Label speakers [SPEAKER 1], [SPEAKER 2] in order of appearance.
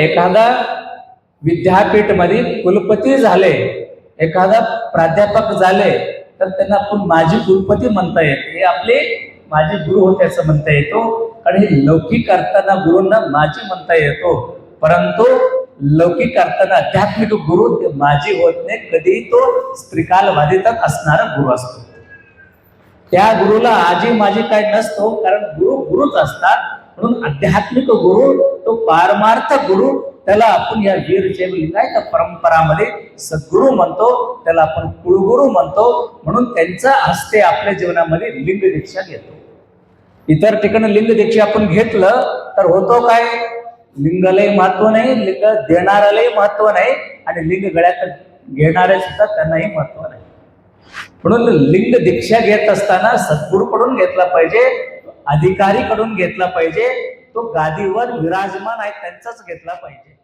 [SPEAKER 1] एखादा विद्यापीठमध्ये कुलपती झाले एखादा प्राध्यापक झाले तर त्यांना आपण माजी कुलपती म्हणता येते. हे आपले माजी गुरु होते असं म्हणता येतो. आणि हे लौकिक करताना गुरूंना माजी म्हणता येतो. परंतु लौकिक करताना आध्यात्मिक गुरु ते माजी होत नाही. कधीही तो स्त्रीकालवादितात असणारा गुरु असतो. त्या गुरुला आजी माझी काय नसतो कारण गुरु गुरुच असतात. म्हणून आध्यात्मिक गुरु तो पारमार्थ गुरु त्याला आपण या वीर शैव लिंगायत परंपरामध्ये सद्गुरु म्हणतो त्याला आपण कुळगुरु म्हणतो म्हणून त्यांचा हस्ते आपल्या जीवनामध्ये लिंग दीक्षा घेतो. इतर ठिकाणी लिंग दीक्षा आपण घेतलं तर होतो काय? लिंगालाही महत्त्व नाही लिंग देणाऱ्यालाही महत्त्व नाही आणि लिंग गळ्यात घेणाऱ्या सुद्धा त्यांनाही महत्त्व नाही. म्हणून लिंग दीक्षा घेत असताना सद्गुरूकडून घेतला पाहिजे अधिकारीकडून घेतला पाहिजे तो गादीवर विराजमान आहे त्यांचाच घेतला पाहिजे.